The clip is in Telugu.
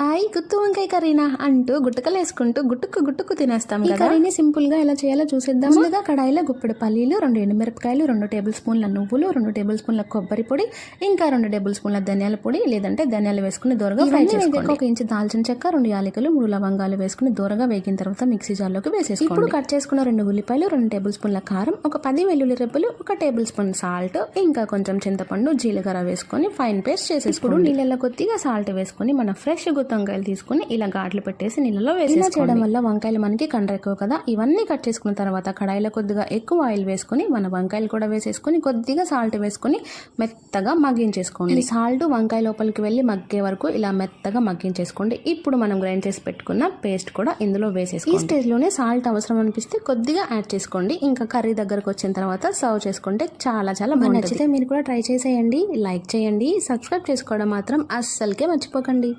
హాయ్ గుత్తు వంకాయ కర్రీనా? అంటూ గుట్టకలు వేసుకుంటూ గుట్టుకు గుట్టుకు తినేస్తాం కదా. కర్రీని సింపుల్గా ఎలా చేయాలో చూసేద్దాం ముందుగా కడాయిలో గుప్పెడు పల్లీలు రెండు ఎండుమిరపకాయలు రెండు టేబుల్ స్పూన్ల నువ్వులు రెండు టేబుల్ స్పూన్ల కొబ్బరి పొడి ఇంకా రెండు టేబుల్ స్పూన్ల ధనియాల పొడి లేదంటే ధనియాలు వేసుకుని దూరగా ఫ్రై చేసుకోండి. ఒక ఇంచు దాల్చిన చెక్క రెండు యాలకులు మూడు లవంగాలు వేసుకుని దూరగా వేగిన తర్వాత మిక్సీ జార్లోకి వేసేసుకోండి. ఇప్పుడు కట్ చేసుకున్న రెండు ఉల్లిపాయలు రెండు టేబుల్ స్పూన్ల కారం ఒక పది వెల్లుల్లి రెబ్బలు ఒక టేబుల్ స్పూన్ సాల్ట్ ఇంకా కొంచెం చింతపండు జీలకర్ర వేసుకొని ఫైన్ పేస్ట్ చేసేసుకోండి. నీళ్ళలో కొద్దిగా సాల్ట్ వేసుకొని మన ఫ్రెష్ గుత్తి వంకాయలు తీసుకొని ఇలా ఘాట్లు పెట్టేసి నీళ్ళలో వేసి చేయడం వల్ల వంకాయలు మనకి కండ్ర ఎక్కువ కదా? ఇవన్నీ కట్ చేసుకున్న తర్వాత కడాయిలో కొద్దిగా ఎక్కువ ఆయిల్ వేసుకొని మన వంకాయలు కూడా వేసేసుకొని కొద్దిగా సాల్ట్ వేసుకొని మెత్తగా మగ్గించేసుకోండి. సాల్ట్ వంకాయ లోపలికి వెళ్ళి మగ్గే వరకు ఇలా మెత్తగా మగ్గించేసుకోండి. ఇప్పుడు మనం గ్రైండ్ చేసి పెట్టుకున్న పేస్ట్ కూడా ఇందులో వేసేసుకోండి. ఈ స్టేజ్లోనే సాల్ట్ అవసరం అనిపిస్తే కొద్దిగా యాడ్ చేసుకోండి. ఇంకా కర్రీ దగ్గరకు వచ్చిన తర్వాత సర్వ్ చేసుకుంటే చాలా చాలా బాగుంటుంది. నచ్చితే మీరు కూడా ట్రై చేసేయండి లైక్ చేయండి సబ్స్క్రైబ్ చేసుకోవడం మాత్రం అస్సలకే మర్చిపోకండి.